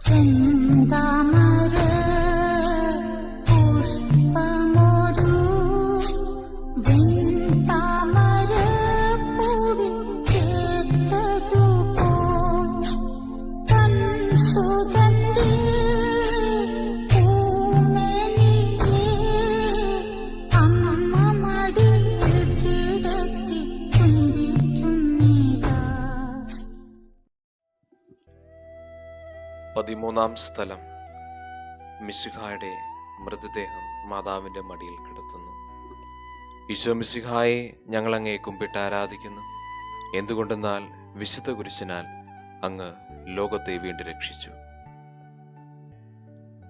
真的吗 പതിമൂന്നാം സ്ഥലം. മിശിഹായുടെ മൃതദേഹം മാതാവിന്റെ മടിയിൽ കിടത്തുന്നു. ഈശോ മിശിഹായെ ഞങ്ങൾ അങ്ങേ കുമ്പിട്ട് ആരാധിക്കുന്നു. എന്തുകൊണ്ടെന്നാൽ വിശുദ്ധ കുരിശിനാൽ അങ്ങ് ലോകത്തെ വീണ്ടും രക്ഷിച്ചു.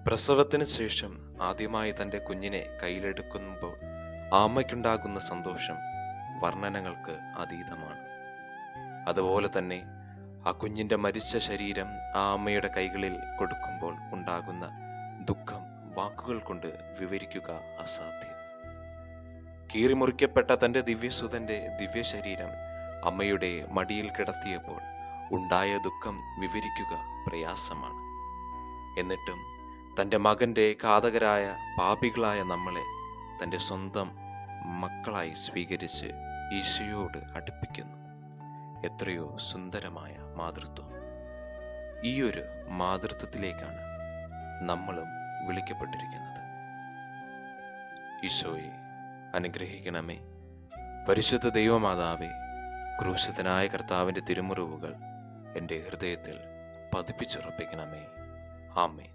പ്രസവത്തിന് ശേഷം ആദ്യമായി തന്റെ കുഞ്ഞിനെ കയ്യിലെടുക്കുമ്പോൾ ആ അമ്മയ്ക്കുണ്ടാകുന്ന സന്തോഷം വർണനകൾക്ക് അതീതമാണ്. അതുപോലെ തന്നെ ആ കുഞ്ഞിന്റെ മരിച്ച ശരീരം ആ അമ്മയുടെ കൈകളിൽ കൊടുക്കുമ്പോൾ ഉണ്ടാകുന്ന ദുഃഖം വാക്കുകൾ കൊണ്ട് വിവരിക്കുക അസാധ്യം. കീറിമുറിക്കപ്പെട്ട തന്റെ ദിവ്യസുതന്റെ ദിവ്യശരീരം അമ്മയുടെ മടിയിൽ കിടത്തിയപ്പോൾ ഉണ്ടായ ദുഃഖം വിവരിക്കുക പ്രയാസമാണ്. എന്നിട്ടും തന്റെ മകന്റെ ഘാതകരായ പാപികളായ നമ്മളെ തന്റെ സ്വന്തം മക്കളായി സ്വീകരിച്ച് ഈശോയോട് അടുപ്പിക്കുന്നു. എത്രയോ സുന്ദരമായ മാതൃത്വം. ഈ ഒരു മാതൃത്വത്തിലേക്കാണ് നമ്മളും വിളിക്കപ്പെട്ടിരിക്കുന്നത്. ഈശോയെ അനുഗ്രഹിക്കണമേ. പരിശുദ്ധ ദൈവമാതാവേ ക്രൂശിതനായ കർത്താവിന്റെ തിരുമുറിവുകൾ എന്റെ ഹൃദയത്തിൽ പതിപ്പിച്ചുറപ്പിക്കണമേ. ആമേ